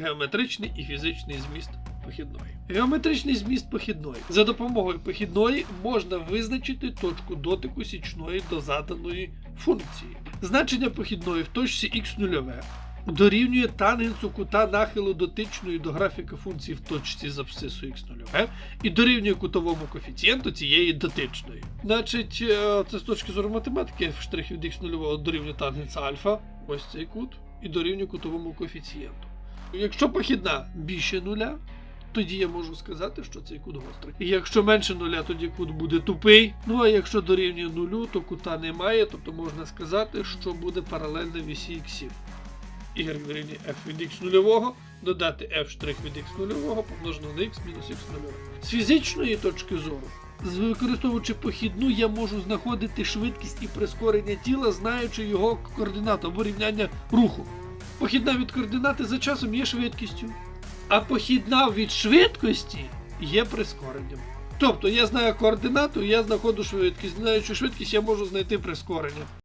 геометричний і фізичний зміст похідної. Геометричний зміст похідної. За допомогою похідної можна визначити точку дотику січної до заданої функції. Значення похідної в точці х0 дорівнює тангенсу кута нахилу дотичної до графіка функції в точці з абсцису х0 і дорівнює кутовому коефіцієнту цієї дотичної. Значить, е, це з точки зору математики f' від х0 дорівнює тангенс альфа, ось цей кут, і дорівнює кутовому коефіцієнту. Якщо похідна більше нуля, тоді я можу сказати, що цей кут гострий. Якщо менше нуля, тоді кут буде тупий. Ну а якщо дорівнює нулю, то кута немає, тобто можна сказати, що буде паралельно вісі іксів. Y дорівнює f від x нульового, додати f' від x нульового помножено на x мінус x нульового. З фізичної точки зору, використовуючи похідну, я можу знаходити швидкість і прискорення тіла, знаючи його координату або рівняння руху. Похідна від координати за часом є швидкістю, а похідна від швидкості є прискоренням. Тобто я знаю координату, я знаходжу швидкість. Знаючи швидкість, я можу знайти прискорення.